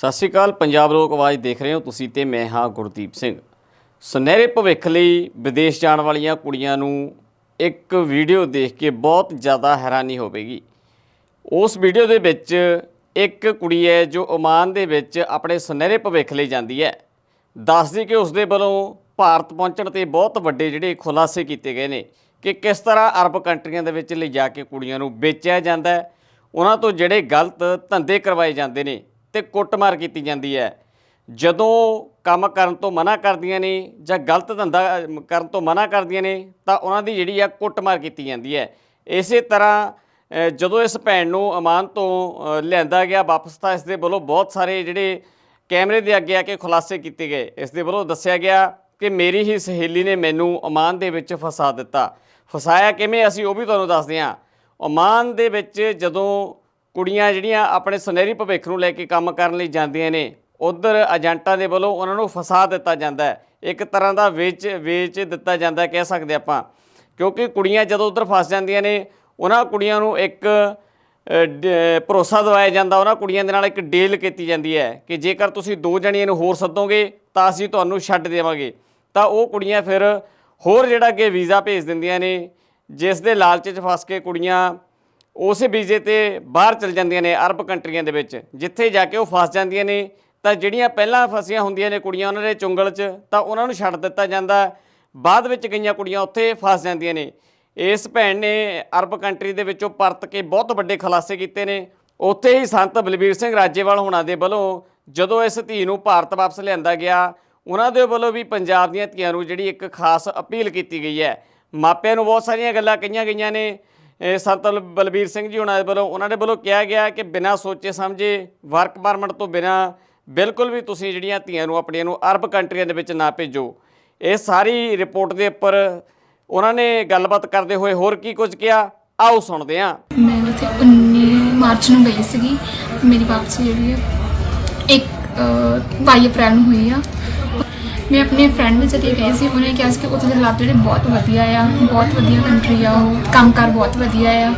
ਸਤਿ ਸ਼੍ਰੀ ਅਕਾਲ, ਪੰਜਾਬ ਲੋਕ ਆਵਾਜ਼ ਦੇਖ ਰਹੇ ਹੋ ਤੁਸੀਂ ਤੇ ਮੈਂ ਹਾਂ ਗੁਰਦੀਪ ਸਿੰਘ। ਸੁਨਹਿਰੇ ਭਵਿੱਖ ਲਈ ਵਿਦੇਸ਼ ਜਾਣ ਵਾਲੀਆਂ ਕੁੜੀਆਂ ਨੂੰ ਇੱਕ ਵੀਡੀਓ ਦੇਖ ਕੇ ਬਹੁਤ ਜ਼ਿਆਦਾ ਹੈਰਾਨੀ ਹੋਵੇਗੀ। ਉਸ ਵੀਡੀਓ ਦੇ ਵਿੱਚ ਇੱਕ ਕੁੜੀ ਹੈ ਜੋ ਓਮਾਨ ਦੇ ਵਿੱਚ ਆਪਣੇ ਸੁਨਹਿਰੇ ਭਵਿੱਖ ਲਈ ਜਾਂਦੀ ਹੈ। ਦੱਸਦੀ ਕਿ ਉਸ ਦੇ ਵੱਲੋਂ ਭਾਰਤ ਪਹੁੰਚਣ ਤੇ ਬਹੁਤ ਵੱਡੇ ਜਿਹੜੇ ਖੁਲਾਸੇ ਕੀਤੇ ਗਏ ਨੇ ਕਿ ਕਿਸ ਤਰ੍ਹਾਂ ਅਰਬ ਕੰਟਰੀਆਂ ਦੇ ਵਿੱਚ ਲਿਜਾ ਕੇ ਕੁੜੀਆਂ ਨੂੰ ਵੇਚਿਆ ਜਾਂਦਾ ਹੈ। ਉਹਨਾਂ ਤੋਂ ਜਿਹੜੇ ਗਲਤ ਧੰਦੇ ਕਰਵਾਏ ਜਾਂਦੇ ਨੇ ਤੇ ਕੁੱਟਮਾਰ ਕੀਤੀ ਜਾਂਦੀ ਹੈ। ਜਦੋਂ ਕੰਮ ਕਰਨ ਤੋਂ ਮਨਾ ਕਰਦੀਆਂ ਨੇ ਜਾਂ ਗਲਤ ਧੰਦਾ ਕਰਨ ਤੋਂ ਮਨਾ ਕਰਦੀਆਂ ਨੇ, ਤਾਂ ਉਹਨਾਂ ਦੀ ਜਿਹੜੀ ਆ ਕੁੱਟਮਾਰ ਕੀਤੀ ਜਾਂਦੀ ਹੈ। ਇਸੇ ਤਰ੍ਹਾਂ ਜਦੋਂ ਇਸ ਭੈਣ ਨੂੰ ਅਮਾਨ ਤੋਂ ਲਿਆਂਦਾ ਗਿਆ ਵਾਪਸ, ਤਾਂ ਇਸ ਦੇ ਵੱਲੋਂ ਬਹੁਤ ਸਾਰੇ ਜਿਹੜੇ ਕੈਮਰੇ ਦੇ ਅੱਗੇ ਆ ਕੇ ਖੁਲਾਸੇ ਕੀਤੇ ਗਏ। ਇਸ ਦੇ ਵੱਲੋਂ ਦੱਸਿਆ ਗਿਆ ਕਿ ਮੇਰੀ ਹੀ ਸਹੇਲੀ ਨੇ ਮੈਨੂੰ ਅਮਾਨ ਦੇ ਵਿੱਚ ਫਸਾ ਦਿੱਤਾ। ਫਸਾਇਆ ਕਿਵੇਂ, ਅਸੀਂ ਉਹ ਵੀ ਤੁਹਾਨੂੰ ਦੱਸਦੇ ਹਾਂ। ਓਮਾਨ ਦੇ ਵਿੱਚ ਜਦੋਂ ਕੁੜੀਆਂ ਜਿਹੜੀਆਂ ਆਪਣੇ ਸੁਨਹਿਰੀ ਭਵਿੱਖ ਨੂੰ ਲੈ ਕੇ ਕੰਮ ਕਰਨ ਲਈ ਜਾਂਦੀਆਂ ਨੇ ਉਧਰ ਏਜੰਟਾਂ ਦੇ ਵੱਲੋਂ ਉਹਨਾਂ ਨੂੰ ਫਸਾ ਦਿੱਤਾ ਜਾਂਦਾ ਹੈ। ਇੱਕ ਤਰ੍ਹਾਂ ਦਾ ਵੇਚ ਵੇਚ ਦਿੱਤਾ ਜਾਂਦਾ ਕਹਿ ਸਕਦੇ ਆਪਾਂ। ਕਿਉਂਕਿ ਕੁੜੀਆਂ ਜਦੋਂ ਉਧਰ ਫਸ ਜਾਂਦੀਆਂ ਨੇ ਉਹਨਾਂ ਕੁੜੀਆਂ ਨੂੰ ਇੱਕ ਅ, ਭਰੋਸਾ ਦਵਾਇਆ ਜਾਂਦਾ ਉਹਨਾਂ ਕੁੜੀਆਂ ਦੇ ਨਾਲ ਇੱਕ ਡੀਲ ਕੀਤੀ ਜਾਂਦੀ ਹੈ ਕਿ ਜੇਕਰ ਤੁਸੀਂ ਦੋ ਜਣੀਆਂ ਨੂੰ ਹੋਰ ਸੱਦੋਗੇ ਤਾਂ ਅਸੀਂ ਤੁਹਾਨੂੰ ਛੱਡ ਦੇਵਾਂਗੇ। ਤਾਂ ਉਹ ਕੁੜੀਆਂ ਫਿਰ ਹੋਰ ਜਿਹੜਾ ਕਿ ਵੀਜ਼ਾ ਭੇਜ ਦਿੰਦੀਆਂ ਨੇ ਜਿਸ ਦੇ ਲਾਲਚ 'ਚ ਫਸ ਕੇ ਕੁੜੀਆਂ ਉਸੇ ਵੀਜ਼ੇ ਤੇ ਬਾਹਰ ਚਲ ਜਾਂਦੀਆਂ ਨੇ ਅਰਬ ਕੰਟਰੀਆਂ ਦੇ ਵਿੱਚ, ਜਿੱਥੇ ਜਾ ਕੇ ਉਹ ਫਸ ਜਾਂਦੀਆਂ ਨੇ, ਤਾਂ ਜਿਹੜੀਆਂ ਪਹਿਲਾਂ ਫਸੀਆਂ ਹੁੰਦੀਆਂ ਨੇ ਕੁੜੀਆਂ ਉਹਨਾਂ ਦੇ ਚੁੰਗਲ 'ਚ, ਤਾਂ ਉਹਨਾਂ ਨੂੰ ਛੱਡ ਦਿੱਤਾ ਜਾਂਦਾ। ਬਾਅਦ ਵਿੱਚ ਗਈਆਂ ਕੁੜੀਆਂ ਉੱਥੇ ਫਸ ਜਾਂਦੀਆਂ ਨੇ। ਇਸ ਭੈਣ ਨੇ ਅਰਬ ਕੰਟਰੀ ਦੇ ਵਿੱਚੋਂ ਪਰਤ ਕੇ ਬਹੁਤ ਵੱਡੇ ਖੁਲਾਸੇ ਕੀਤੇ ਨੇ। ਉੱਥੇ ਹੀ ਸੰਤ ਬਲਬੀਰ ਸਿੰਘ ਰਾਜੇਵਾਲ ਹੋਣਾ ਦੇ ਵੱਲੋਂ ਜਦੋਂ ਇਸ ਧੀ ਨੂੰ ਭਾਰਤ ਵਾਪਸ ਲਿਆਂਦਾ ਗਿਆ, ਉਹਨਾਂ ਦੇ ਵੱਲੋਂ ਵੀ ਪੰਜਾਬ ਦੀਆਂ ਧੀਆਂ ਨੂੰ ਜਿਹੜੀ ਇੱਕ ਖਾਸ ਅਪੀਲ ਕੀਤੀ ਗਈ ਹੈ। ਮਾਪਿਆਂ ਨੂੰ ਬਹੁਤ ਸਾਰੀਆਂ ਗੱਲਾਂ ਕਹੀਆਂ ਗਈਆਂ ਨੇ। ਸੰਤ ਬਲਬੀਰ ਸਿੰਘ ਜੀ ਉਹਨਾਂ ਦੇ ਵੱਲੋਂ ਉਹਨਾਂ ਦੇ ਵੱਲੋਂ ਕਿਹਾ ਗਿਆ ਕਿ ਬਿਨਾਂ ਸੋਚੇ ਸਮਝੇ ਵਰਕ ਪਰਮਿਟ ਤੋਂ ਬਿਨਾਂ ਬਿਲਕੁਲ ਵੀ ਤੁਸੀਂ ਜਿਹੜੀਆਂ ਧੀਆਂ ਨੂੰ ਆਪਣੀਆਂ ਨੂੰ ਅਰਬ ਕੰਟਰੀਆਂ ਦੇ ਵਿੱਚ ਨਾ ਭੇਜੋ। ਇਹ ਸਾਰੀ ਰਿਪੋਰਟ ਦੇ ਉੱਪਰ ਉਹਨਾਂ ਨੇ ਗੱਲਬਾਤ ਕਰਦੇ ਹੋਏ ਹੋਰ ਕੀ ਕੁਝ ਕਿਹਾ? ਆਓ ਸੁਣਦੇ ਹਾਂ। ਮੈਂ ਉੱਥੇ 19 ਮਾਰਚ ਨੂੰ ਗਈ ਸੀਗੀ। ਮੇਰੀ ਵਾਪਸੀ ਜਿਹੜੀ ਹੈ ਇੱਕ ਅਹ, 22 ਅਪ੍ਰੈਲ ਨੂੰ ਹੋਈ ਆ। ਮੈਂ ਆਪਣੇ ਫਰੈਂਡ ਦੇ ਜਰੀਏ ਗਈ ਸੀ ਉਹਨੇ ਕਿਹਾ ਸੀ ਕਿ ਉੱਥੇ ਦੇ ਹਾਲਾਤ ਜਿਹੜੇ ਬਹੁਤ ਵਧੀਆ ਆ ਬਹੁਤ ਵਧੀਆ ਕੰਟਰੀ ਆ ਉਹ ਕੰਮਕਾਰ ਬਹੁਤ ਵਧੀਆ ਆ।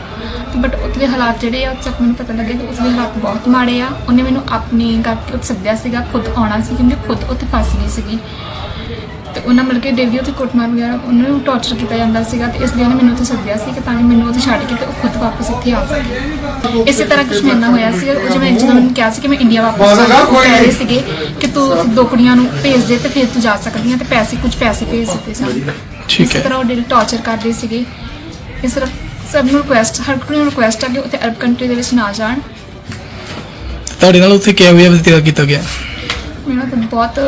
ਬਟ ਉੱਥੇ ਦੇ ਹਾਲਾਤ ਜਿਹੜੇ ਆ ਚੱਕ ਮੈਨੂੰ ਪਤਾ ਲੱਗਿਆ ਕਿ ਉੱਥੇ ਦੇ ਹਾਲਾਤ ਬਹੁਤ ਮਾੜੇ ਆ ਉਹਨੇ ਮੈਨੂੰ ਆਪਣੀ ਕਰਕੇ ਉੱਥੇ ਸੱਦਿਆ ਸੀਗਾ ਖੁਦ ਆਉਣਾ ਸੀ ਕਿਉਂਕਿ ਖੁਦ ਉੱਥੇ ਫਸ ਗਈ ਸੀਗੀ। ਤੇ ਉਹਨਾਂ ਮਿਲ ਕੇ ਡੇਲੀ ਉੱਥੇ ਕੁੱਟਮਾਰ ਵਗੈਰਾ ਉਹਨਾਂ ਨੂੰ ਟੌਰਚਰ ਕੀਤਾ ਜਾਂਦਾ ਸੀਗਾ ਤੇ ਇਸ ਲਈ ਉਹਨੇ ਮੈਨੂੰ ਉੱਥੇ ਸੱਦਿਆ ਸੀ ਕਿ ਤਾਂ ਕਿ ਮੈਨੂੰ ਉੱਥੇ ਛੱਡ ਕੇ ਤੇ ਉਹ ਖੁਦ ਵਾਪਸ ਇੱਥੇ ਆ ਸਕੇ। ਇਸੇ ਤਰ੍ਹਾਂ ਕੁਝ ਮੇਰੇ ਨਾਲ ਹੋਇਆ ਸੀ ਉਹ ਜਿਵੇਂ ਜਦੋਂ ਮੈਨੂੰ ਕਿਹਾ ਸੀ ਕਿ ਮੈਂ ਇੰਡੀਆ ਵਾਪਸ ਉਹ ਕਹਿ ਰਹੇ ਸੀਗੇ ਕਿ ਤੂੰ ਦੋ ਕੁੜੀਆਂ ਨੂੰ ਭੇਜ ਦੇ ਤੇ ਫਿਰ ਤੂੰ ਜਾ ਸਕਦੀ ਹੈ ਤੇ ਪੈਸੇ ਕੁਝ ਪੈਸੇ ਭੇਜ ਦਿੱਤੇ ਸਨ। ਠੀਕ ਇਸੇ ਹੈ। ਤਰ੍ਹਾਂ ਉਹ ਡੇਲੀ ਟੌਰਚਰ ਕਰਦੇ ਸੀਗੇ। ਇਸ ਤਰ੍ਹਾਂ ਸਭ ਨੂੰ ਰਿਕੁਐਸਟ ਹਰ ਕੋਈ ਨੂੰ ਰਿਕੁਐਸਟ ਆ ਕਿ ਉੱਥੇ ਅਰਬ ਕੰਟਰੀ ਦੇ ਵਿੱਚ ਨਾ ਜਾਣ। ਤੁਹਾਡੇ ਨਾਲ ਉੱਥੇ ਕਿਹਾ ਹੋਇਆ ਵਤੀਰਾ ਕੀਤਾ ਗਿਆ। ਮੈਨੂੰ ਤਾਂ ਬਹੁਤ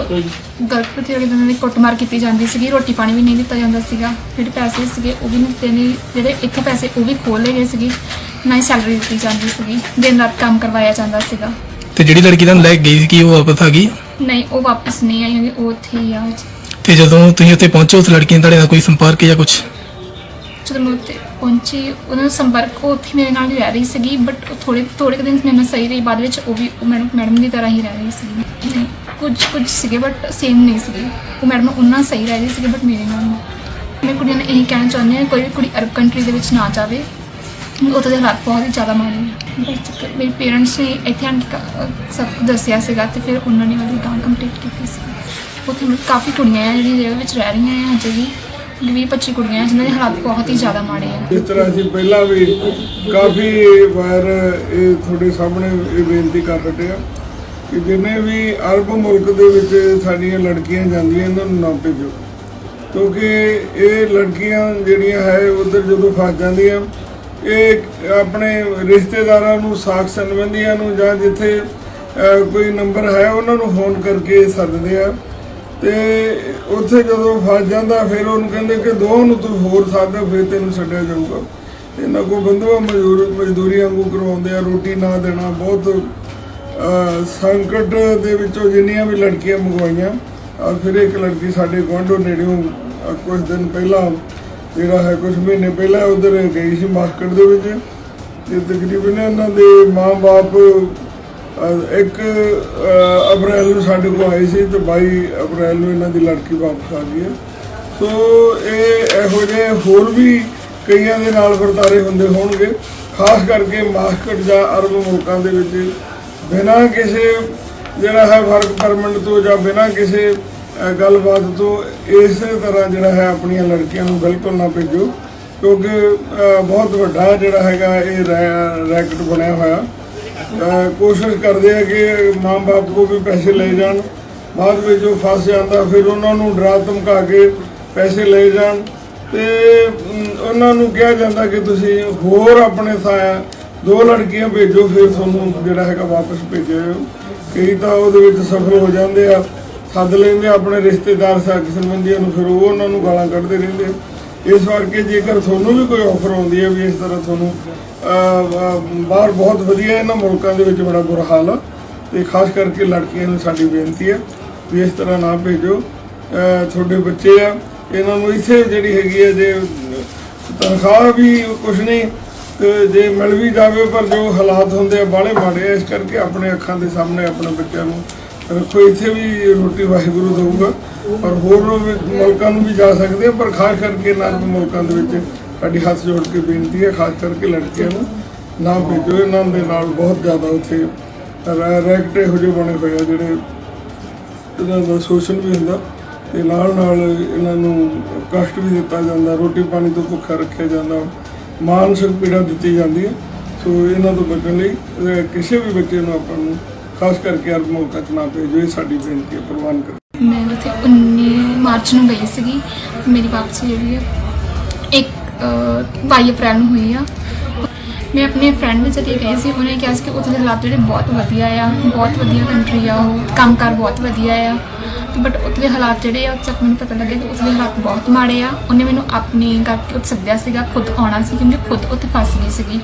ਗਲਤ ਪ੍ਰਤੀਯੋਗੀ ਦਿਨਾਂ ਦੀ ਕੁੱਟਮਾਰ ਕੀਤੀ ਜਾਂਦੀ ਸੀਗੀ। ਰੋਟੀ ਪਾਣੀ ਵੀ ਨਹੀਂ ਦਿੱਤਾ ਜਾਂਦਾ ਸੀਗਾ। ਜਿਹੜੇ ਪੈਸੇ ਸੀਗੇ ਉਹ ਵੀ ਨਹੀਂ ਦਿੱਤੇ ਨਹੀਂ ਜਿਹੜੇ ਇੱਥੇ ਪੈਸੇ ਉਹ ਵੀ ਖੋਲ ਲਏ ਗਏ ਸੀਗੇ। ਨਾ ਹੀ ਸੈਲਰੀ ਦਿੱਤੀ ਜਾਂਦੀ ਸੀਗੀ। ਦਿਨ ਰਾਤ ਕੰਮ ਕਰਵਾਇਆ ਜਾਂਦਾ ਸੀਗਾ। ਤੇ ਜਿਹੜੀ ਲੜਕੀ ਤੁਹਾਨੂੰ ਲੈ ਕੇ ਗਈ ਸੀ ਕੀ ਉਹ ਵਾਪਸ ਆ ਗਈ? ਨਹੀਂ ਉਹ ਵਾਪਸ ਨਹੀਂ ਆਈ ਉਹ ਉੱਥੇ ਹੀ ਆ ਤੇ ਜਦੋਂ ਤੁਸੀਂ ਉੱਥੇ ਪਹੁੰਚੇ ਉਸ ਲੜਕੀ ਨੇ ਤੁਹਾਡੇ ਨਾਲ ਕੋਈ ਸੰਪਰਕ ਜਾਂ ਕੁਝ ਜਦੋਂ ਮੈਂ ਉੱਥੇ ਪਹੁੰਚੀ ਉਹਨਾਂ ਦਾ ਸੰਪਰਕ ਉਹ ਉੱਥੇ ਮੇਰੇ ਨਾਲ ਹੀ ਰਹਿ ਰਹੀ ਸੀਗੀ ਬਟ ਉਹ ਥੋੜੇ ਥੋੜੇ ਕੁ ਦਿਨ ਮੇਰੇ ਨਾਲ ਸਹੀ ਰਹੀ ਬਾਅਦ ਵਿੱਚ ਉਹ ਵੀ ਉਹ ਮੈਡਮ ਮੈਡਮ ਦੀ ਤਰ੍ਹਾਂ ਹੀ ਰਹਿ ਰਹੀ ਸੀ ਨਹੀਂ, ਕੁਝ ਕੁਝ ਸੀਗੇ ਬਟ ਸੇਮ ਨਹੀਂ ਸੀਗੇ। ਉਹ ਮੈਡਮ ਉਹਨਾਂ ਸਹੀ ਰਹਿ ਰਹੀ ਸੀਗੇ ਬਟ ਮੇਰੇ ਨਾਲ ਨਹੀਂ। ਮੈਂ ਕੁੜੀਆਂ ਨੂੰ ਇਹੀ ਕਹਿਣਾ ਚਾਹੁੰਦੀ ਹਾਂ ਕੋਈ ਵੀ ਕੁੜੀ ਅਰਬ ਕੰਟਰੀ ਦੇ ਵਿੱਚ ਨਾ ਜਾਵੇ ਉੱਥੇ ਦੇ ਹਾਲਾਤ ਬਹੁਤ ਹੀ ਜ਼ਿਆਦਾ ਮਾੜੇ ਨੇ। ਮੇਰੇ ਪੇਰੈਂਟਸ ਨੇ ਇੱਥੇ ਆਣ ਕੇ ਸਭ ਦੱਸਿਆ ਸੀਗਾ ਤੇ ਫਿਰ ਉਹਨਾਂ ਨੇ ਉਹਦੀ ਗਾਂ ਕੰਪਲੀਟ ਕੀਤੀ ਸੀ। ਉੱਥੇ ਮਤਲਬ ਕਾਫੀ ਕੁੜੀਆਂ ਆ ਜਿਹੜੀਆਂ ਜੇਲ੍ਹ ਵਿੱਚ ਰਹਿ ਰਹੀਆਂ ਆ ਹਜੇ ਵੀ। 20 25 ਕੁੜੀਆਂ ਆ ਜਿਨ੍ਹਾਂ ਦੇ ਹਾਲਾਤ ਬਹੁਤ ਹੀ ਜ਼ਿਆਦਾ ਮਾੜੇ ਆ। ਇਸ ਤਰ੍ਹਾਂ ਅਸੀਂ ਪਹਿਲਾਂ ਵੀ ਕਾਫੀ ਵਾਰ ਇਹ ਤੁਹਾਡੇ ਸਾਹਮਣੇ ਇਹ ਬੇਨਤੀ ਕਰ ਰਹੇ ਆ ਕਿ ਜਿੰਨੇ ਵੀ ਅਰਬ ਮੁਲਕ ਦੇ ਵਿੱਚ ਸਾਡੀਆਂ ਲੜਕੀਆਂ ਜਾਂਦੀਆਂ, ਇਹਨਾਂ ਨੂੰ ਨਾ ਭੇਜੋ। ਕਿਉਂਕਿ ਇਹ ਲੜਕੀਆਂ ਜਿਹੜੀਆਂ ਹੈ, ਉਧਰ ਜਦੋਂ ਫਸ ਜਾਂਦੀਆਂ ਇਹ ਆਪਣੇ ਰਿਸ਼ਤੇਦਾਰਾਂ ਨੂੰ ਸਾਖ ਸੰਬੰਧੀਆਂ ਨੂੰ ਜਾਂ ਜਿੱਥੇ ਕੋਈ ਨੰਬਰ ਹੈ ਉਹਨਾਂ ਨੂੰ ਫੋਨ ਕਰਕੇ ਸੱਦਦੇ ਆ। ਤੇ ਉੱਥੇ ਜਦੋਂ ਫਸ ਜਾਂਦਾ ਫਿਰ ਉਹਨੂੰ ਕਹਿੰਦੇ ਕਿ ਦੋਹਾਂ ਨੂੰ ਤੂੰ ਹੋਰ ਸਾਧ ਫਿਰ ਤੈਨੂੰ ਛੱਡਿਆ ਜਾਊਗਾ। ਇਹਨਾਂ ਕੋ ਬੰਦਵਾ ਮਜ਼ਦੂਰ ਮਜ਼ਦੂਰੀ ਵਾਂਗੂ ਕਰਵਾਉਂਦੇ ਆ ਰੋਟੀ ਨਾ ਦੇਣਾ ਬਹੁਤ ਸੰਕਟ ਦੇ ਵਿੱਚੋਂ ਜਿੰਨੀਆਂ ਵੀ ਲੜਕੀਆਂ ਮੰਗਵਾਈਆਂ। ਔਰ ਫਿਰ ਇੱਕ ਲੜਕੀ ਸਾਡੇ ਗੁਆਂਢੋਂ ਨੇੜਿਓਂ ਅਹ, ਕੁਝ ਦਿਨ ਪਹਿਲਾਂ ਜਿਹੜਾ ਹੈ ਕੁਝ ਮਹੀਨੇ ਪਹਿਲਾਂ ਉਧਰ ਗਈ ਸੀ ਮਾਸਕਟ ਦੇ ਵਿੱਚ। ਤੇ ਤਕਰੀਬਨ ਇਹਨਾਂ ਦੇ ਮਾਂ-ਬਾਪ ਇੱਕ ਅਪ੍ਰੈਲ ਨੂੰ ਸਾਡੇ ਕੋਲ ਆਏ ਸੀ ਤੇ 22 ਅਪ੍ਰੈਲ ਨੂੰ ਇਹਨਾਂ ਦੀ ਲੜਕੀ ਵਾਪਸ ਆ ਗਈ ਹੈ। ਸੋ ਇਹ ਇਹੋ ਜਿਹੇ ਹੋਰ ਵੀ ਕਈਆਂ ਦੇ ਨਾਲ ਵਰਤਾਰੇ ਹੁੰਦੇ ਹੋਣਗੇ, ਖਾਸ ਕਰਕੇ ਮਾਸਕਟ ਜਾਂ ਅਰਬ ਮੁਲਕਾਂ ਦੇ ਵਿੱਚ। ਬਿਨਾਂ ਕਿਸੇ ਜਿਹੜਾ ਹੈ ਵਰਕ ਪਰਮਿਟ ਤੋਂ ਜਾਂ ਬਿਨਾਂ ਕਿਸੇ ਗੱਲਬਾਤ ਤੋਂ ਇਸੇ ਤਰ੍ਹਾਂ ਜਿਹੜਾ ਹੈ ਆਪਣੀਆਂ ਲੜਕੀਆਂ ਨੂੰ ਬਿਲਕੁਲ ਨਾ ਭੇਜੋ, ਕਿਉਂਕਿ ਬਹੁਤ ਵੱਡਾ ਜਿਹੜਾ ਹੈਗਾ ਇਹ ਰੈ- ਰੈਕਟ ਬਣਿਆ ਹੋਇਆ। ਕੋਸ਼ਿਸ਼ ਕਰਦੇ ਆ ਕਿ ਮਾਂ-ਬਾਪ ਕੋ ਵੀ ਪੈਸੇ ਲੈ ਜਾਣ, ਬਾਅਦ ਵਿੱਚ ਉਹ ਫਸ ਜਾਂਦਾ, ਫਿਰ ਉਹਨਾਂ ਨੂੰ ਡਰਾ ਧਮਕਾ ਕੇ ਪੈਸੇ ਲੈ ਜਾਣ। ਤੇ ਉਹਨਾਂ ਨੂੰ ਕਿਹਾ ਜਾਂਦਾ ਕਿ ਤੁਸੀਂ ਹੋਰ ਆਪਣੇ ਥਾਂ, ਦੋ ਲੜਕੀਆਂ ਭੇਜੋ, ਫਿਰ ਤੁਹਾਨੂੰ ਜਿਹੜਾ ਹੈਗਾ ਵਾਪਸ ਭੇਜਿਓ ਕਈ ਤਾਂ ਉਹਦੇ ਵਿੱਚ ਸਫਲ ਹੋ ਜਾਂਦੇ ਆ। ਸੱਦ ਲੈਂਦੇ ਆਪਣੇ ਰਿਸ਼ਤੇਦਾਰ ਸਾਕ ਸੰਬੰਧੀਆਂ ਨੂੰ, ਫਿਰ ਉਹ ਉਹਨਾਂ ਨੂੰ ਗਾਲਾਂ ਕੱਢਦੇ ਰਹਿੰਦੇ ਇਸ ਕਰਕੇ ਜੇਕਰ ਤੁਹਾਨੂੰ ਵੀ ਕੋਈ ਆਫਰ ਆਉਂਦੀ ਹੈ ਵੀ ਇਸ ਤਰ੍ਹਾਂ ਤੁਹਾਨੂੰ ਬਾਹਰ ਬਹੁਤ ਵਧੀਆ ਇਹਨਾਂ ਮੁਲਕਾਂ ਦੇ ਵਿੱਚ ਬੜਾ ਬੁਰਾ ਹਾਲ ਆ। ਤੇ ਖਾਸ ਕਰਕੇ ਲੜਕੀਆਂ ਨੂੰ ਸਾਡੀ ਬੇਨਤੀ ਹੈ ਵੀ ਇਸ ਤਰ੍ਹਾਂ ਨਾ ਭੇਜੋ। ਤੁਹਾਡੇ ਬੱਚੇ ਆ, ਇਹਨਾਂ ਨੂੰ ਇੱਥੇ ਜਿਹੜੀ ਹੈਗੀ ਹੈ ਜੇ ਤਨਖਾਹ ਵੀ ਕੁਝ ਨਹੀਂ, ਤੇ ਜੇ ਮਿਲ ਵੀ ਜਾਵੇ ਪਰ ਜੋ ਹਾਲਾਤ ਹੁੰਦੇ ਆ ਬਾਹਲੇ ਮਾੜੇ ਆ, ਇਸ ਕਰਕੇ ਆਪਣੇ ਅੱਖਾਂ ਦੇ ਸਾਹਮਣੇ ਆਪਣੇ ਬੱਚਿਆਂ ਨੂੰ ਰੱਖੋ ਇੱਥੇ ਵੀ ਰੋਟੀ ਵਾਹਿਗੁਰੂ ਦਊਗਾ, ਪਰ ਹੋਰ ਮੁਲਕਾਂ ਨੂੰ ਵੀ ਜਾ ਸਕਦੇ ਆ, ਪਰ ਖਾਸ ਕਰਕੇ ਨਾਰਕ ਮੁਲਕਾਂ ਦੇ ਵਿੱਚ ਸਾਡੀ ਹੱਥ ਜੋੜ ਕੇ ਬੇਨਤੀ ਹੈ, ਖਾਸ ਕਰਕੇ ਲੜਕੀਆਂ ਨੂੰ ਨਾ ਭੇਜੋ, ਇਹਨਾਂ ਦੇ ਨਾਲ ਬਹੁਤ ਜ਼ਿਆਦਾ ਉੱਥੇ ਰੈ- ਰੈਕਟ ਇਹੋ ਜਿਹੇ ਬਣੇ ਹੋਏ ਆ ਜਿਹੜੇ ਇਹਨਾਂ ਦਾ ਸ਼ੋਸ਼ਣ ਵੀ ਹੁੰਦਾ ਤੇ ਨਾਲ ਨਾਲ ਇਹਨਾਂ ਨੂੰ ਕਸ਼ਟ ਵੀ ਦਿੱਤਾ ਜਾਂਦਾ, ਰੋਟੀ ਪਾਣੀ ਤੋਂ ਭੁੱਖਾ ਰੱਖਿਆ ਜਾਂਦਾ, ਮਾਨਸਿਕ ਪੀੜਾ ਦਿੱਤੀ ਜਾਂਦੀ ਹੈ। ਸੋ ਇਹਨਾਂ ਤੋਂ ਬਚਣ ਲਈ ਕਿਸੇ ਵੀ ਬੱਚੇ ਨੂੰ ਆਪਾਂ ਨੂੰ ਖਾਸ ਕਰਕੇ ਅਰਬ ਨਾ ਭੇਜੋ ਇਹ ਸਾਡੀ ਬੇਨਤੀ ਹੈ ਪ੍ਰਵਾਨ ਕਰੋ। ਮੈਂ ਉੱਥੇ 19 ਮਾਰਚ ਨੂੰ ਗਈ ਸੀਗੀ। ਮੇਰੀ ਵਾਪਸੀ ਜਿਹੜੀ ਹੈ ਇੱਕ ਅਹ, 22 ਅਪ੍ਰੈਲ ਨੂੰ ਹੋਈ ਆ। ਮੈਂ ਆਪਣੇ ਫਰੈਂਡ ਦੇ ਜਰੀਏ ਗਈ ਸੀ ਉਹਨੇ ਕਿਹਾ ਸੀ ਕਿ ਉੱਥੇ ਦੇ ਹਾਲਾਤ ਜਿਹੜੇ ਬਹੁਤ ਵਧੀਆ ਆ ਬਹੁਤ ਵਧੀਆ ਕੰਟਰੀ ਆ ਉਹ ਕੰਮਕਾਰ ਬਹੁਤ ਵਧੀਆ ਆ। ਬਟ ਉੱਥੇ ਦੇ ਹਾਲਾਤ ਜਿਹੜੇ ਆ ਚੱਕ ਮੈਨੂੰ ਪਤਾ ਲੱਗਿਆ ਕਿ ਉੱਥੇ ਦੇ ਹਾਲਾਤ ਬਹੁਤ ਮਾੜੇ ਆ ਉਹਨੇ ਮੈਨੂੰ ਆਪਣੀ ਕਰਕੇ ਉੱਥੇ ਸੱਦਿਆ ਸੀਗਾ ਖੁਦ ਆਉਣਾ ਸੀ ਕਿਉਂਕਿ ਖੁਦ ਉੱਥੇ ਫਸ ਗਈ ਸੀਗੀ।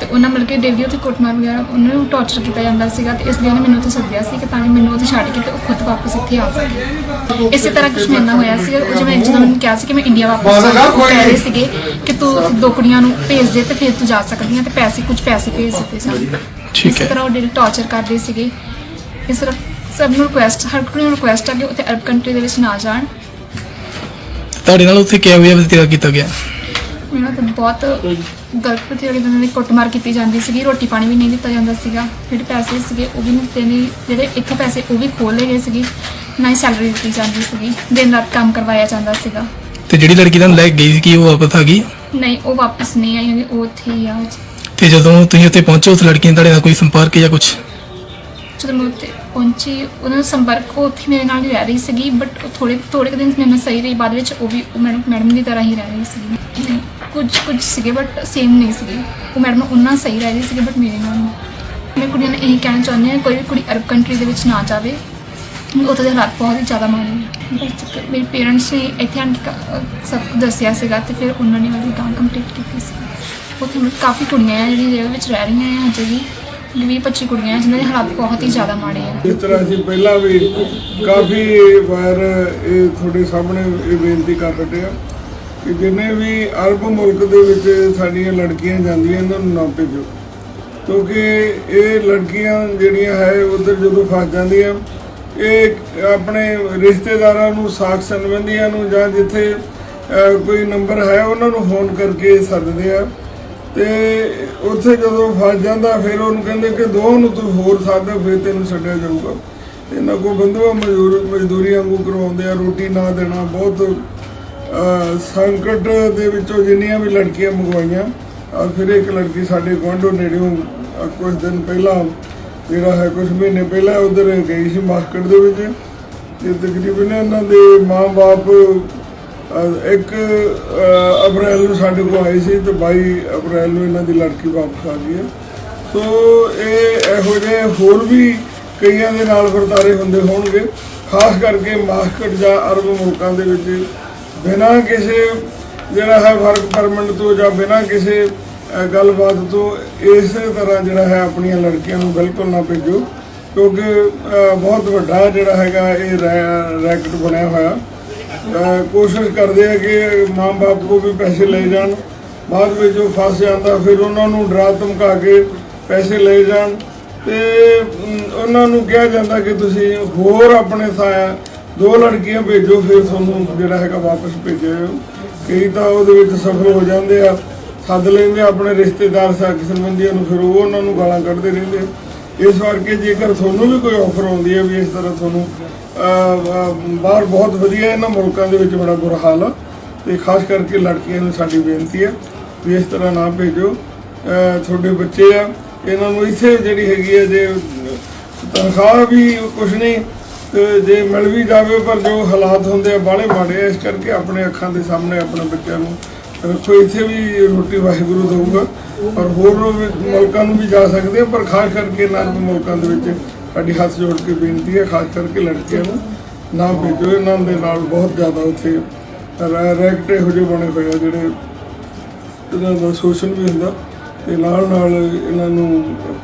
ਤੇ ਉਹਨਾਂ ਮਿਲ ਕੇ ਡੇਲੀ ਉੱਥੇ ਕੁੱਟਮਾਰ ਵਗੈਰਾ ਉਹਨਾਂ ਨੂੰ ਟੌਰਚਰ ਕੀਤਾ ਜਾਂਦਾ ਸੀਗਾ ਤੇ ਇਸ ਲਈ ਉਹਨੇ ਮੈਨੂੰ ਉੱਥੇ ਸੱਦਿਆ ਸੀ ਕਿ ਤਾਂ ਕਿ ਮੈਨੂੰ ਉੱਥੇ ਛੱਡ ਕੇ ਤੇ ਉਹ ਖੁਦ ਵਾਪਸ ਇੱਥੇ ਆ ਸਕੇ। ਇਸੇ ਤਰ੍ਹਾਂ ਕੁਝ ਮੇਰੇ ਨਾਲ ਹੋਇਆ ਸੀ ਉਹ ਜਿਵੇਂ ਜਦੋਂ ਮੈਨੂੰ ਕਿਹਾ ਸੀ ਕਿ ਮੈਂ ਇੰਡੀਆ ਵਾਪਸ ਜਾਣਾ ਉਹ ਕਹਿ ਰਹੇ ਸੀਗੇ ਕਿ ਤੂੰ ਦੋ ਕੁੜੀਆਂ ਨੂੰ ਭੇਜ ਦੇ ਤੇ ਫਿਰ ਤੂੰ ਜਾ ਸਕਦੀ ਹੈ ਤੇ ਪੈਸੇ ਕੁਝ ਪੈਸੇ ਭੇਜ ਦਿੱਤੇ ਸਨ ਠੀਕ ਇਸੇ ਹੈ। ਤਰ੍ਹਾਂ ਉਹ ਡੇਲੀ ਟੌਰਚਰ ਕਰਦੇ ਸੀਗੇ। ਇਸ ਤਰ੍ਹਾਂ ਸਭ ਨੂੰ ਰਿਕੁਐਸਟ ਹਰ ਕੋਈ ਨੂੰ ਰਿਕੁਐਸਟ ਆ ਕਿ ਉੱਥੇ ਅਰਬ ਕੰਟਰੀ ਦੇ ਵਿੱਚ ਨਾ ਜਾਣ। ਤੁਹਾਡੇ ਨਾਲ ਉੱਥੇ ਕਿਹਾ ਹੋਇਆ ਵਤੀਰਾ ਕੀਤਾ ਗਿਆ? ਮੈਨੂੰ ਤਾਂ ਬਹੁਤ ਗਲਤ ਪ੍ਰਤੀਯੋਗੀ ਦਿਨਾਂ ਦੀ ਕੁੱਟਮਾਰ ਕੀਤੀ ਜਾਂਦੀ ਸੀਗੀ ਰੋਟੀ ਪਾਣੀ ਵੀ ਨਹੀਂ ਦਿੱਤਾ ਜਾਂਦਾ ਸੀਗਾ ਜਿਹੜੇ ਪੈਸੇ ਸੀਗੇ ਉਹ ਵੀ ਨਹੀਂ ਦਿੱਤੇ ਨਹੀਂ ਜਿਹੜੇ ਇੱਥੋਂ ਪੈਸੇ ਉਹ ਵੀ ਖੋਹ ਲਏ ਗਏ ਸੀਗੇ ਨਾ ਹੀ ਸੈਲਰੀ ਦਿੱਤੀ ਜਾਂਦੀ ਸੀਗੀ ਦਿਨ ਰਾਤ ਕੰਮ ਕਰਵਾਇਆ ਜਾਂਦਾ ਸੀਗਾ। ਤੇ ਜਿਹੜੀ ਲੜਕੀ ਤੁਹਾਨੂੰ ਲੈ ਕੇ ਗਈ ਸੀ ਕੀ ਉਹ ਵਾਪਸ ਆ ਗਈ? ਨਹੀਂ ਉਹ ਵਾਪਸ ਨਹੀਂ ਆਈ ਉਹ ਉੱਥੇ ਹੀ ਆ ਅੱਜ। ਤੇ ਜਦੋਂ ਤੁਸੀਂ ਉੱਥੇ ਪਹੁੰਚੇ ਉਸ ਲੜਕੀ ਨੇ ਤੁਹਾਡੇ ਨਾਲ ਕੋਈ ਸੰਪਰਕ ਜਾਂ ਕੁਝ ਜਦੋਂ ਮੈਂ ਉੱਥੇ ਪਹੁੰਚੀ ਉਹਨਾਂ ਦਾ ਸੰਪਰਕ ਉਹ ਉੱਥੇ ਮੇਰੇ ਨਾਲ ਹੀ ਰਹਿ ਰਹੀ ਸੀਗੀ ਬਟ ਥੋੜੇ ਥੋੜੇ ਦਿਨ ਮੇਰੇ ਨਾਲ ਸਹੀ ਰਹੀ ਬਾਅਦ ਵਿੱਚ ਉਹ ਵੀ ਮੈਡਮ ਮੈਡਮ ਦੀ ਤਰ੍ਹਾਂ ਹੀ ਰਹਿ ਰਹੀ ਸੀਗੀ। ਨਹੀਂ, ਕੁਝ ਕੁਝ ਸੀਗੇ ਬਟ ਸੇਮ ਨਹੀਂ ਸੀਗੇ। ਉਹ ਮੈਡਮ ਉਹਨਾਂ ਸਹੀ ਰਹਿ ਰਹੀ ਸੀਗੇ ਬਟ ਮੇਰੇ ਨਾਲ ਨਹੀਂ। ਮੈਂ ਕੁੜੀਆਂ ਨੂੰ ਇਹੀ ਕਹਿਣਾ ਚਾਹੁੰਦੀ ਹਾਂ, ਕੋਈ ਵੀ ਕੁੜੀ ਅਰਬ ਕੰਟਰੀ ਦੇ ਵਿੱਚ ਨਾ ਜਾਵੇ। ਉੱਥੇ ਦੇ ਹਾਲਾਤ ਬਹੁਤ ਹੀ ਜ਼ਿਆਦਾ ਮਾੜੇ ਨੇ। ਬਸ ਮੇਰੇ ਪੇਰੈਂਟਸ ਨੇ ਇੱਥੇ ਆਣ ਕੇ ਸਭ ਕੁਝ ਦੱਸਿਆ ਸੀਗਾ ਤੇ ਫਿਰ ਉਹਨਾਂ ਨੇ ਮੇਰੀ ਕੰਮ ਕੰਪਲੀਟ ਕੀਤੀ ਸੀ। ਉੱਥੇ ਮਤਲਬ ਕਾਫੀ ਕੁੜੀਆਂ ਆ ਜਿਹੜੀਆਂ ਜੇਲ੍ਹ ਵਿੱਚ ਰਹਿ ਰਹੀਆਂ ਆ ਹਜੇ ਵੀ। 20 25 ਕੁੜੀਆਂ ਆ ਜਿਨ੍ਹਾਂ ਦੇ ਹਾਲਾਤ ਬਹੁਤ ਹੀ ਜ਼ਿਆਦਾ ਮਾੜੇ ਆ। ਇਸ ਤਰ੍ਹਾਂ ਅਸੀਂ ਪਹਿਲਾਂ ਵੀ ਕਾਫੀ ਵਾਰ ਇਹ ਤੁਹਾਡੇ ਸਾਹਮਣੇ ਇਹ ਬੇਨਤੀ ਕਰ ਹਟੇ ਆ। ਕਿ ਜਿੰਨੇ ਵੀ ਅਰਬ ਮੁਲਕ ਦੇ ਵਿੱਚ ਸਾਡੀਆਂ ਲੜਕੀਆਂ ਜਾਂਦੀਆਂ ਇਹਨਾਂ ਨੂੰ ਨਾ ਭੇਜੋ ਕਿਉਂਕਿ ਇਹ ਲੜਕੀਆਂ ਜਿਹੜੀਆਂ ਹੈ, ਉਧਰ ਜਦੋਂ ਫਸ ਜਾਂਦੀਆਂ, ਇਹ ਆਪਣੇ ਰਿਸ਼ਤੇਦਾਰਾਂ ਨੂੰ, ਸਾਖ ਸੰਬੰਧੀਆਂ ਨੂੰ ਜਾਂ ਜਿੱਥੇ ਕੋਈ ਨੰਬਰ ਹੈ, ਉਹਨਾਂ ਨੂੰ ਫੋਨ ਕਰਕੇ ਸੱਦਦੇ ਆ। ਤੇ ਉੱਥੇ ਜਦੋਂ ਫਸ ਜਾਂਦਾ, ਫਿਰ ਉਹਨੂੰ ਕਹਿੰਦੇ ਕਿ ਦੋ ਨੂੰ ਤੂੰ ਹੋਰ ਸਾਧ ਫਿਰ ਤੈਨੂੰ ਛੱਡਿਆ ਜਾਊਗਾ। ਇਹਨਾਂ ਕੋ ਬੰਦੂਆ ਮਜ਼ਦੂਰ ਮਜ਼ਦੂਰੀ ਵਾਂਗੂ ਕਰਵਾਉਂਦੇ ਆ, ਰੋਟੀ ਨਾ ਦੇਣਾ, ਬਹੁਤ ਸੰਕਟ ਦੇ ਵਿੱਚੋਂ ਜਿੰਨੀਆਂ ਵੀ ਲੜਕੀਆਂ ਮੰਗਵਾਈਆਂ ਆ ਫਿਰ ਇੱਕ ਲੜਕੀ ਸਾਡੇ ਗੁਆਂਢੋਂ ਨੇੜਿਓਂ ਅਹ, ਕੁਝ ਦਿਨ ਪਹਿਲਾਂ ਜਿਹੜਾ ਹੈ ਕੁਝ ਮਹੀਨੇ ਪਹਿਲਾਂ ਉਧਰ ਗਈ ਸੀ ਮਾਸਕਟ ਦੇ ਵਿੱਚ। ਤੇ ਤਕਰੀਬਨ ਇਹਨਾਂ ਦੇ ਮਾਂ-ਬਾਪ ਇੱਕ ਅਪ੍ਰੈਲ ਨੂੰ ਸਾਡੇ ਕੋਲ ਆਏ ਸੀ ਤੇ 22 ਅਪ੍ਰੈਲ ਨੂੰ ਇਹਨਾਂ ਦੀ ਲੜਕੀ ਵਾਪਸ ਆ ਗਈ ਹੈ। ਸੋ ਇਹ ਇਹੋ ਜਿਹੇ ਹੋਰ ਵੀ ਕਈਆਂ ਦੇ ਨਾਲ ਵਰਤਾਰੇ ਹੁੰਦੇ ਹੋਣਗੇ ਖਾਸ ਕਰਕੇ ਮਾਸਕਟ ਜਾਂ ਅਰਬ ਮੁਲਕਾਂ ਦੇ ਵਿੱਚ ਬਿਨਾਂ ਕਿਸੇ ਜਿਹੜਾ ਹੈ ਵਰਕ ਪਰਮਿਟ ਤੋਂ ਜਾਂ ਬਿਨਾਂ ਕਿਸੇ ਗੱਲਬਾਤ ਤੋਂ ਇਸੇ ਤਰ੍ਹਾਂ ਜਿਹੜਾ ਹੈ ਆਪਣੀਆਂ ਲੜਕੀਆਂ ਨੂੰ ਬਿਲਕੁਲ ਨਾ ਭੇਜੋ, ਕਿਉਂਕਿ ਬਹੁਤ ਵੱਡਾ ਜਿਹੜਾ ਹੈਗਾ ਇਹ ਰੈ- ਰੈਕਟ ਬਣਿਆ ਹੋਇਆ। ਕੋਸ਼ਿਸ਼ ਕਰਦੇ ਆ ਕਿ ਮਾਂ-ਬਾਪ ਕੋ ਵੀ ਪੈਸੇ ਲੈ ਜਾਣ, ਬਾਅਦ ਵਿੱਚ ਉਹ ਫਸ ਜਾਂਦਾ, ਫਿਰ ਉਹਨਾਂ ਨੂੰ ਡਰਾ ਧਮਕਾ ਕੇ ਪੈਸੇ ਲੈ ਜਾਣ। ਤੇ ਉਹਨਾਂ ਨੂੰ ਕਿਹਾ ਜਾਂਦਾ ਕਿ ਤੁਸੀਂ ਹੋਰ ਆਪਣੇ ਥਾਂ ਦੋ ਲੜਕੀਆਂ ਭੇਜੋ, ਫਿਰ ਤੁਹਾਨੂੰ ਜਿਹੜਾ ਹੈਗਾ ਵਾਪਸ ਭੇਜਿਓ ਕਈ ਤਾਂ ਉਹਦੇ ਵਿੱਚ ਸਫਲ ਹੋ ਜਾਂਦੇ ਆ, ਸੱਦ ਲੈਂਦੇ ਆਪਣੇ ਰਿਸ਼ਤੇਦਾਰ ਸਾਕ ਸੰਬੰਧੀਆਂ ਨੂੰ, ਫਿਰ ਉਹ ਉਹਨਾਂ ਨੂੰ ਗਾਲਾਂ ਕੱਢਦੇ ਰਹਿੰਦੇ ਆ। ਇਸ ਕਰਕੇ ਜੇਕਰ ਤੁਹਾਨੂੰ ਵੀ ਕੋਈ ਆਫਰ ਆਉਂਦੀ ਹੈ ਵੀ ਇਸ ਤਰ੍ਹਾਂ ਤੁਹਾਨੂੰ ਬਾਹਰ ਬਹੁਤ ਵਧੀਆ ਇਹਨਾਂ ਮੁਲਕਾਂ ਦੇ ਵਿੱਚ ਬੜਾ ਬੁਰਾ ਹਾਲ ਆ, ਤੇ ਖਾਸ ਕਰਕੇ ਲੜਕੀਆਂ ਨੂੰ ਸਾਡੀ ਬੇਨਤੀ ਹੈ ਵੀ ਇਸ ਤਰ੍ਹਾਂ ਨਾ ਭੇਜੋ ਤੁਹਾਡੇ ਬੱਚੇ ਆ, ਇਹਨਾਂ ਨੂੰ ਇੱਥੇ ਜਿਹੜੀ ਹੈਗੀ ਹੈ ਜੇ ਤਨਖਾਹ ਵੀ ਕੁਝ ਨਹੀਂ ਤੇ ਜੇ ਮਿਲ ਵੀ ਜਾਵੇ ਪਰ ਜੋ ਹਾਲਾਤ ਹੁੰਦੇ ਆ ਬਾਹਲੇ ਮਾੜੇ ਆ, ਇਸ ਕਰਕੇ ਆਪਣੇ ਅੱਖਾਂ ਦੇ ਸਾਹਮਣੇ ਆਪਣੇ ਬੱਚਿਆਂ ਨੂੰ ਰੱਖੋ। ਇੱਥੇ ਵੀ ਰੋਟੀ ਵਾਹਿਗੁਰੂ ਦਊਗਾ ਔਰ ਹੋਰ ਵੀ ਮੁਲਕਾਂ ਨੂੰ ਵੀ ਜਾ ਸਕਦੇ ਆ, ਪਰ ਖਾਸ ਕਰਕੇ ਇਹਨਾਂ ਮੁਲਕਾਂ ਦੇ ਵਿੱਚ ਸਾਡੀ ਹੱਥ ਜੋੜ ਕੇ ਬੇਨਤੀ ਹੈ, ਖਾਸ ਕਰਕੇ ਲੜਕੀਆਂ ਨੂੰ ਨਾ ਭੇਜੋ। ਇਹਨਾਂ ਦੇ ਨਾਲ ਬਹੁਤ ਜ਼ਿਆਦਾ ਉੱਥੇ ਰੈਕਟ ਇਹੋ ਜਿਹੇ ਬਣੇ ਹੋਏ ਆ ਜਿਹੜੇ ਇਹਨਾਂ ਦਾ ਸ਼ੋਸ਼ਣ ਵੀ ਹੁੰਦਾ ਤੇ ਨਾਲ ਨਾਲ ਇਹਨਾਂ ਨੂੰ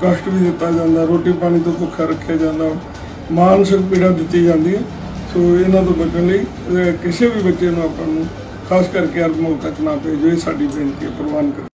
ਕਸ਼ਟ ਵੀ ਦਿੱਤਾ ਜਾਂਦਾ ਰੋਟੀ ਪਾਣੀ ਤੋਂ ਭੁੱਖਾ ਰੱਖਿਆ ਜਾਂਦਾ। ਮਾਨਸਿਕ ਪੀੜਾ ਦਿੱਤੀ ਜਾਂਦੀ ਹੈ। ਸੋ ਇਹਨਾਂ ਤੋਂ ਬਚਣ ਲਈ ਕਿਸੇ ਵੀ ਬੱਚੇ ਨੂੰ ਆਪਾਂ ਨੂੰ ਖਾਸ ਕਰਕੇ ਅਰਬ ਤੱਕ ਨਾ ਭੇਜੋ, ਇਹ ਸਾਡੀ ਬੇਨਤੀ ਹੈ, ਪ੍ਰਵਾਨ ਕਰੋ।